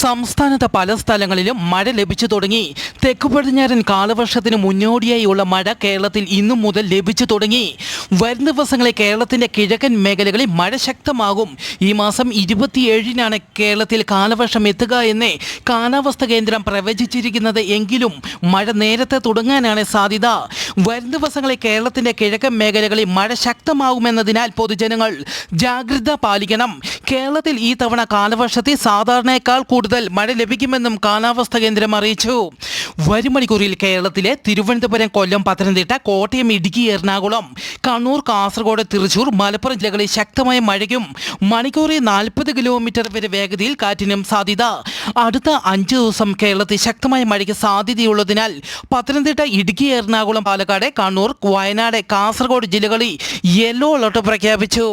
സംസ്ഥാനത്തെ പല സ്ഥലങ്ങളിലും മഴ ലഭിച്ചു തുടങ്ങി. തെക്ക് പടിഞ്ഞാറൻ കാലവർഷത്തിന് മുന്നോടിയായുള്ള മഴ കേരളത്തിൽ ഇന്നു മുതൽ ലഭിച്ചു തുടങ്ങി. വരും ദിവസങ്ങളിൽ കേരളത്തിന്റെ കിഴക്കൻ മേഖലകളിൽ മഴ ശക്തമാകും. ഈ മാസം ഇരുപത്തിയേഴിനാണ് കേരളത്തിൽ കാലവർഷം എത്തുക എന്ന് കാലാവസ്ഥാ കേന്ദ്രം പ്രവചിച്ചിരിക്കുന്നത് എങ്കിലും മഴ നേരത്തെ തുടങ്ങാനാണ് സാധ്യത. വരും ദിവസങ്ങളിൽ കേരളത്തിന്റെ കിഴക്കൻ മേഖലകളിൽ മഴ ശക്തമാകുമെന്നതിനാൽ പൊതുജനങ്ങൾ ജാഗ്രത പാലിക്കണം. കേരളത്തിൽ ഈ തവണ കാലവർഷത്തിൽ സാധാരണയേക്കാൾ കൂടുതൽ മഴ ലഭിക്കുമെന്നും കാലാവസ്ഥാ കേന്ദ്രം അറിയിച്ചു. വരും മണിക്കൂറിൽ കേരളത്തിലെ തിരുവനന്തപുരം കൊല്ലം പത്തനംതിട്ട കോട്ടയം ഇടുക്കി എറണാകുളം കണ്ണൂർ കാസർഗോഡ് തൃശൂർ മലപ്പുറം ജില്ലകളിൽ ശക്തമായ മഴയ്ക്കും മണിക്കൂറിൽ നാൽപ്പത് കിലോമീറ്റർ വരെ വേഗതയിൽ കാറ്റിനും സാധ്യത. അടുത്ത അഞ്ച് ദിവസം കേരളത്തിൽ ശക്തമായ മഴയ്ക്ക് സാധ്യതയുള്ളതിനാൽ പത്തനംതിട്ട ഇടുക്കി എറണാകുളം പാലക്കാട് കണ്ണൂർ വയനാട് കാസർഗോഡ് ജില്ലകളിൽ യെല്ലോ അലർട്ട് പ്രഖ്യാപിച്ചു.